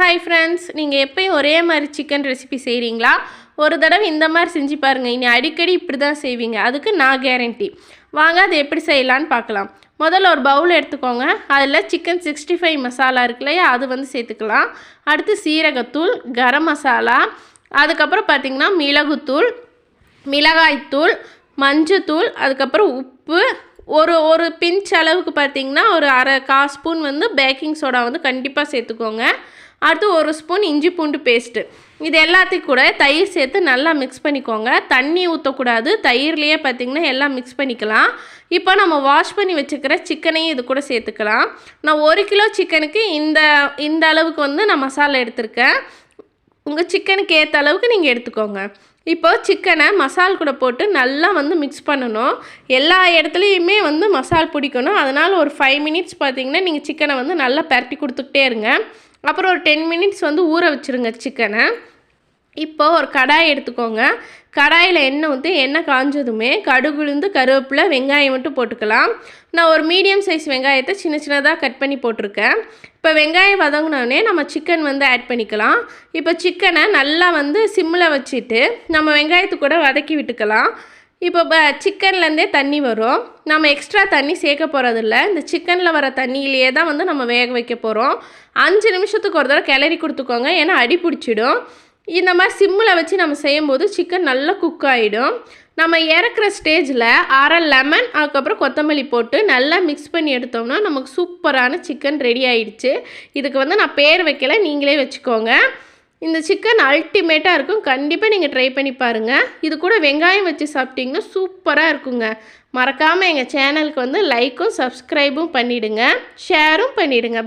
Hi friends நீங்கள் எப்போயும் ஒரே மாதிரி சிக்கன் ரெசிபி செய்கிறீங்களா ஒரு தடவை இந்த மாதிரி செஞ்சு பாருங்கள் இனி அடிக்கடி இப்படி தான் செய்வீங்க. அதுக்கு நான் கேரண்டி வாங்க அது எப்படி செய்யலான்னு பார்க்கலாம். முதல்ல ஒரு பவுல் எடுத்துக்கோங்க. அதில் சிக்கன் சிக்ஸ்டி ஃபைவ் மசாலா இருக்கு இல்லையா? அது வந்து சேர்த்துக்கலாம். அடுத்து சீரகத்தூள் கரம் மசாலா அதுக்கப்புறம் பார்த்திங்கன்னா மிளகுத்தூள் மிளகாய்த்தூள் மஞ்சத்தூள் அதுக்கப்புறம் உப்பு ஒரு ஒரு பிஞ்ச் அளவுக்கு பார்த்தீங்கன்னா ஒரு அரை கா ஸ்பூன் வந்து பேக்கிங் சோடா வந்து கண்டிப்பாக சேர்த்துக்கோங்க. அடுத்து ஒரு ஸ்பூன் இஞ்சி பூண்டு பேஸ்ட்டு இது எல்லாத்தையும் கூட தயிர் சேர்த்து நல்லா மிக்ஸ் பண்ணிக்கோங்க. தண்ணி ஊற்றக்கூடாது தயிர்லேயே பார்த்திங்கன்னா எல்லாம் மிக்ஸ் பண்ணிக்கலாம். இப்போ நம்ம வாஷ் பண்ணி வச்சுக்கிற சிக்கனையும் இது கூட சேர்த்துக்கலாம். நான் ஒரு கிலோ சிக்கனுக்கு இந்த இந்த அளவுக்கு வந்து நான் மசாலா எடுத்திருக்கேன். உங்கள் சிக்கனுக்கு ஏற்ற அளவுக்கு நீங்கள் எடுத்துக்கோங்க. இப்போ சிக்கனை மசால் கூட போட்டு நல்லா வந்து மிக்ஸ் பண்ணணும். எல்லா இடத்துலையுமே வந்து மசால் பிடிக்கணும். அதனால் ஒரு ஃபைவ் மினிட்ஸ் பார்த்தீங்கன்னா நீங்கள் சிக்கனை வந்து நல்லா பரட்டி கொடுத்துக்கிட்டே இருங்க. அப்புறம் ஒரு டென் மினிட்ஸ் வந்து ஊற வச்சுருங்க சிக்கனை இப்போ ஒரு கடாய் எடுத்துக்கோங்க. கடாயில் எண்ணெய் ஊற்றி எண்ணெய் காஞ்சதுமே கடுகுளுந்து கருவேப்பிலை வெங்காயம் மட்டும் போட்டுக்கலாம். நான் ஒரு மீடியம் சைஸ் வெங்காயத்தை சின்ன சின்னதாக கட் பண்ணி போட்டிருக்கேன். இப்போ வெங்காயம் வதங்கினோடனே நம்ம சிக்கன் வந்து ஆட் பண்ணிக்கலாம். இப்போ சிக்கனை நல்லா வந்து சிம்மில் வச்சுட்டு நம்ம வெங்காயத்து கூட வதக்கி விட்டுக்கலாம். இப்போ ப சிக்கன்லேருந்தே தண்ணி வரும். நம்ம எக்ஸ்ட்ரா தண்ணி சேர்க்க போகிறதில்ல இந்த சிக்கனில் வர தண்ணியிலேயே தான் வந்து நம்ம வேக வைக்க போகிறோம் அஞ்சு நிமிஷத்துக்கு ஒரு தடவை கிளறி கொடுத்துக்கோங்க. ஏன்னா அடி பிடிச்சிடும். இந்த மாதிரி சிம்மில் வச்சு நம்ம செய்யும்போது சிக்கன் நல்லா குக் ஆகிடும் நம்ம இறக்குற ஸ்டேஜில் அரை லெமன் அதுக்கப்புறம் கொத்தமல்லி போட்டு நல்லா மிக்ஸ் பண்ணி எடுத்தோம்னா நமக்கு சூப்பரான சிக்கன் ரெடி ஆயிடுச்சு. இதுக்கு வந்து நான் பேர் வைக்கல நீங்களே வச்சுக்கோங்க. இந்த சிக்கன் அல்டிமேட்டாக இருக்கும். கண்டிப்பாக நீங்கள் ட்ரை பண்ணி பாருங்கள் இது கூட வெங்காயம் வச்சு சாப்பிட்டிங்கன்னா சூப்பராக இருக்குங்க. மறக்காமல் எங்கள் சேனலுக்கு வந்து லைக்கும் சப்ஸ்கிரைபும் பண்ணிவிடுங்க ஷேரும் பண்ணிவிடுங்க